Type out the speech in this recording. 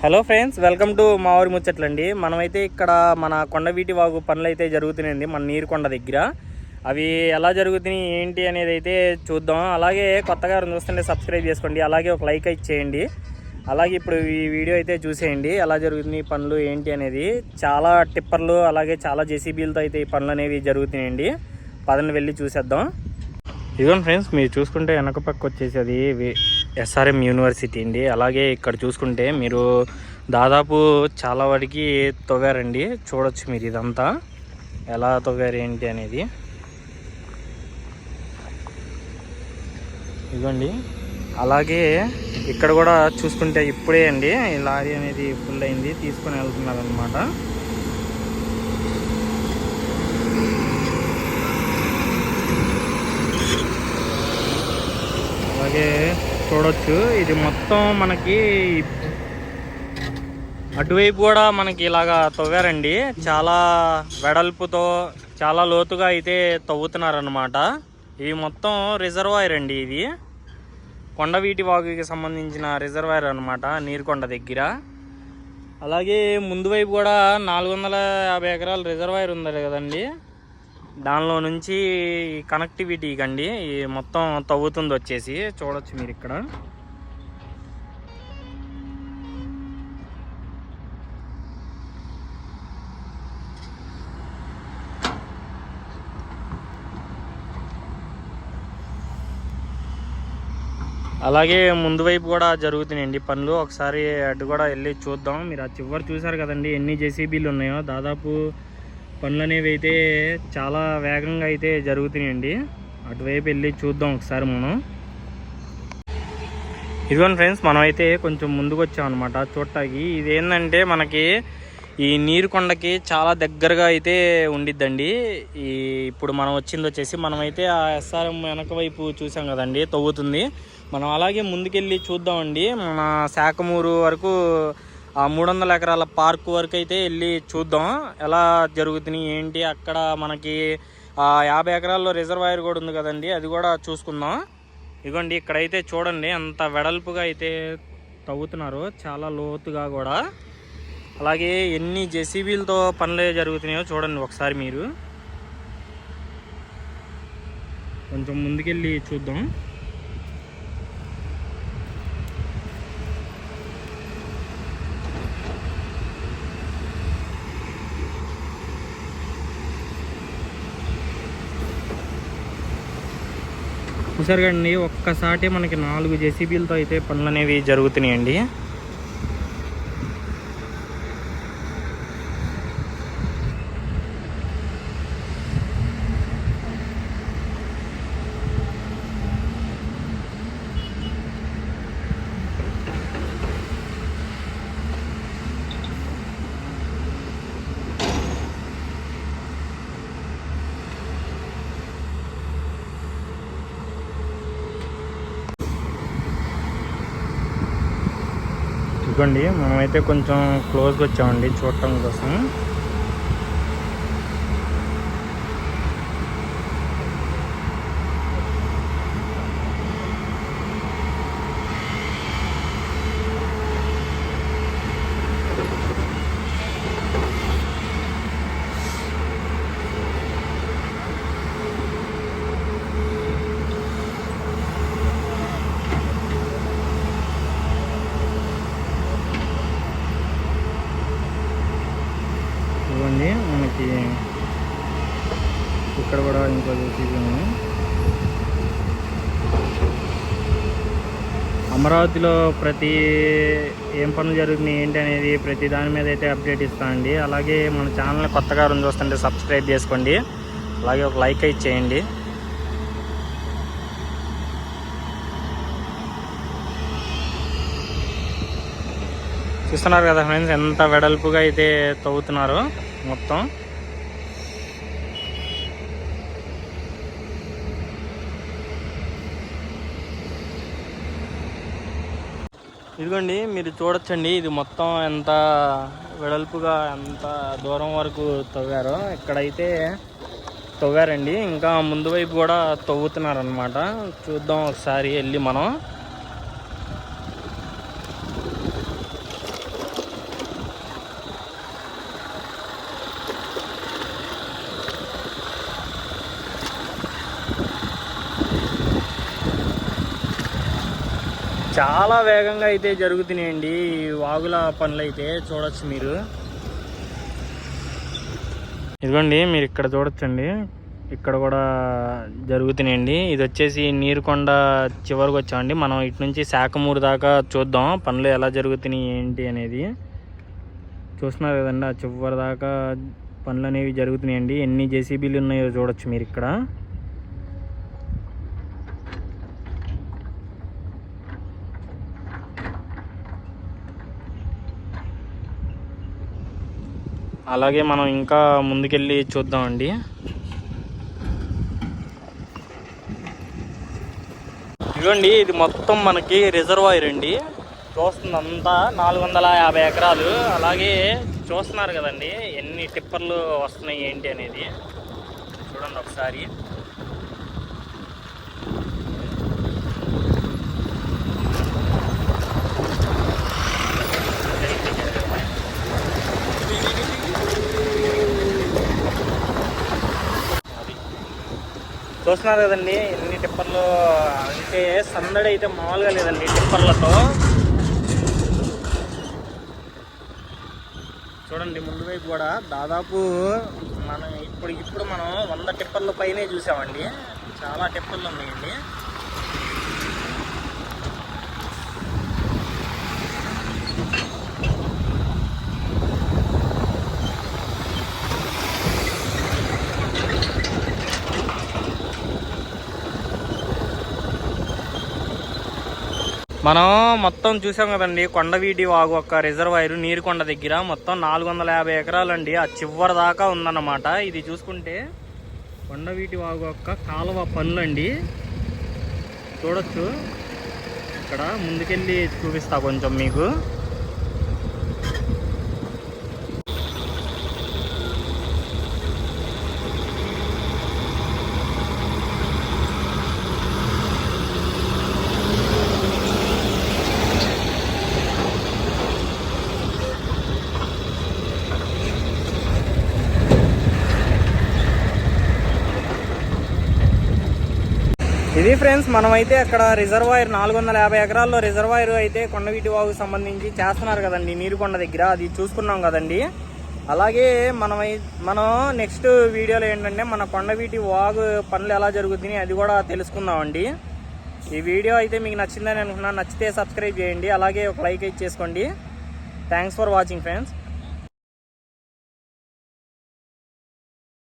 Hello friends welcome to మా ఊరి ముచ్చట్లండి. మనమైతే ఇక్కడ మన కొండవీటి వాగు పనులు అయితే జరుగుతున్నాయండి మన నీరుకొండ దగ్గర. అవి ఎలా జరుగుతున్నాయి ఏంటి అనేది అయితే చూద్దాం. అలాగే కొత్తగా చూస్తుంటే సబ్స్క్రైబ్ చేసుకోండి అలాగే ఒక లైక్ అయితే చేయండి. అలాగే ఇప్పుడు ఈ వీడియో అయితే చూసేయండి ఎలా జరుగుతున్నాయి పనులు ఏంటి అనేది. చాలా టిప్పర్లు అలాగే చాలా జేసీబీలతో అయితే ఈ పనులు అనేవి జరుగుతున్నాయండి. పదని వెళ్ళి చూసేద్దాం. ఇదిగోండి ఫ్రెండ్స్ మీరు చూసుకుంటే వెనక పక్క వచ్చేసి అది ఎస్ఆర్ఎం యూనివర్సిటీ అండి. అలాగే ఇక్కడ చూసుకుంటే మీరు దాదాపు చాలా వాటికి తవ్వారండి చూడొచ్చు మీరు ఇదంతా. ఎలా తవ్వారు ఏంటి అనేది. ఇదిగోండి. అలాగే ఇక్కడ కూడా చూసుకుంటే ఇప్పుడే అండి. లారీ అనేది ఫుల్ అయింది. తీసుకొని వెళ్తున్నారు అనమాట అలాగే చూడొచ్చు. ఇది మొత్తం మనకి అటువైపు కూడా మనకి ఇలాగా తవ్వారండి. చాలా వెడల్పుతో చాలా లోతుగా అయితే తవ్వుతున్నారనమాట ఇది మొత్తం రిజర్వాయర్ అండి ఇది. కొండవీటి వాగుకి సంబంధించిన రిజర్వాయర్ అనమాట నీరుకొండ దగ్గర. అలాగే ముందు వైపు కూడా నాలుగు వందల యాభై ఎకరాల రిజర్వాయర్ ఉంది కదండి. దానిలో నుంచి కనెక్టివిటీ కండి మొత్తం తవ్వుతుంది వచ్చేసి. చూడొచ్చు మీరు ఇక్కడ. అలాగే ముందు వైపు కూడా జరుగుతున్నాయండి పనులు. ఒకసారి అటు కూడా వెళ్ళి చూద్దాం. మీరు ఆ చివరి చూసారు కదండి ఎన్ని జేసీబీలు ఉన్నాయో. దాదాపు పనులు అనేవి అయితే చాలా వేగంగా అయితే జరుగుతున్నాయండి. అటువైపు వెళ్ళి చూద్దాం ఒకసారి మనం. ఇదిగోండి ఫ్రెండ్స్ మనం అయితే కొంచెం ముందుకు వచ్చాం అనమాట చూడటానికి ఇది ఏంటంటే మనకి ఈ నీరు కొండకి చాలా దగ్గరగా అయితే ఉండిద్దండి. ఈ ఇప్పుడు మనం వచ్చింది వచ్చేసి మనమైతే ఆ ఎస్ఆర్ఎం వెనక వైపు చూసాం కదండి తవ్వుతుంది. మనం అలాగే ముందుకెళ్ళి చూద్దామండి. మన శాఖమూరు వరకు ఆ మూడు వందల ఎకరాల పార్క్ వరకు అయితే వెళ్ళి చూద్దాం. ఎలా జరుగుతున్నాయి ఏంటి అక్కడ మనకి ఆ యాభై ఎకరాల్లో రిజర్వాయర్ కూడా ఉంది కదండి అది కూడా చూసుకుందాం. ఇదిగోండి ఇక్కడైతే చూడండి అంత వెడల్పుగా అయితే తవ్వుతున్నారు చాలా లోతుగా కూడా. అలాగే ఎన్ని జెసిబీలతో పనులు జరుగుతున్నాయో చూడండి ఒకసారి మీరు. కొంచెం ముందుకెళ్ళి చూద్దాం. చూసారు కదండి ఒక్కసారి మనకి నాలుగు జెసిబీలతో అయితే పనులు అనేవి జరుగుతున్నాయండి. ఇదిగోండి మనమైతే కొంచెం క్లోజ్గా వచ్చామండి చూడటం కోసం ఇవ్వండి మనకి ఇక్కడ కూడా ఇంకో జేసీబీ ఉంది. అమరావతిలో ప్రతి ఏం పనులు జరుగుతున్నాయి ఏంటి అనేది ప్రతి దాని మీద అయితే అప్డేట్ ఇస్తానండి అలాగే మన ఛానల్ కొత్తగా రెండు చూస్తుంటే సబ్స్క్రైబ్ చేసుకోండి. అలాగే ఒక లైక్ అయితే చేయండి. చూస్తున్నారు కదా ఫ్రెండ్స్ ఎంత వెడల్పుగా అయితే తవ్వుతున్నారు మొత్తం. ఇదిగోండి మీరు చూడొచ్చండి ఇది మొత్తం ఎంత వెడల్పుగా ఎంత దూరం వరకు తవ్వారో. ఇక్కడైతే తవ్వారండి. ఇంకా ముందు వైపు కూడా తవ్వుతున్నారనమాట చూద్దాం ఒకసారి వెళ్ళి మనం. చాలా వేగంగా అయితే జరుగుతున్నాయండి ఈ వాగుల పనులు అయితే చూడొచ్చు మీరు. ఇదిగోండి మీరు ఇక్కడ చూడొచ్చండి. ఇక్కడ కూడా జరుగుతున్నాయండి. ఇది వచ్చేసి నీరుకొండ చివరికి వచ్చామండి. మనం ఇటు నుంచి శాఖమూరు దాకా చూద్దాం పనులు ఎలా జరుగుతున్నాయి ఏంటి అనేది. చూస్తున్నారు కదండి ఆ చివరి దాకా పనులు అనేవి జరుగుతున్నాయండి. ఎన్ని జేసీబీలు ఉన్నాయో చూడొచ్చు మీరు ఇక్కడ. అలాగే మనం ఇంకా ముందుకెళ్ళి చూద్దామండి. ఇదిగోండి ఇది మొత్తం మనకి రిజర్వాయర్ అండి. చూస్తుంది అంతా నాలుగు వందల యాభై ఎకరాలు. అలాగే చూస్తున్నారు కదండి ఎన్ని టిప్పర్లు వస్తున్నాయి ఏంటి అనేది. చూడండి ఒకసారి. చూస్తున్నారు కదండి ఎన్ని టిప్పర్లు. అంటే సందడి అయితే మామూలుగా లేదండి టిప్పర్లతో. చూడండి ముందు వైపు కూడా దాదాపు మనం ఇప్పుడు ఇప్పుడు మనం వంద టిప్పర్ల పైనే చూసామండి. చాలా టిప్పర్లు ఉన్నాయండి. మనం మొత్తం చూసాం కదండి కొండవీటి వాగు ఒక రిజర్వాయర్ నీరుకొండ దగ్గర. మొత్తం నాలుగు వందల యాభై ఎకరాలండి. ఆ చివరి దాకా ఉందన్నమాట. ఇది చూసుకుంటే కొండవీటి వాగు యొక్క కాలువ పనులండి చూడొచ్చు. ఇక్కడ ముందుకెళ్ళి చూపిస్తా కొంచెం మీకు. ఇది ఫ్రెండ్స్ మనమైతే అక్కడ రిజర్వాయర్ నాలుగు వందల యాభై ఎకరాల్లో రిజర్వాయర్ అయితే కొండవీటి వాగు సంబంధించి చేస్తున్నారు కదండి నీరుకొండ దగ్గర. అది చూసుకున్నాం కదండి. అలాగే మనం మనం నెక్స్ట్ వీడియోలో ఏంటంటే మన కొండవీటి వాగు పనులు ఎలా జరుగుతున్నాయి అది కూడా తెలుసుకుందామండి. ఈ వీడియో అయితే మీకు నచ్చిందని అనుకున్నాను నచ్చితే సబ్స్క్రైబ్ చేయండి. అలాగే ఒక లైక్ అయితే చేసుకోండి. Thanks for watching friends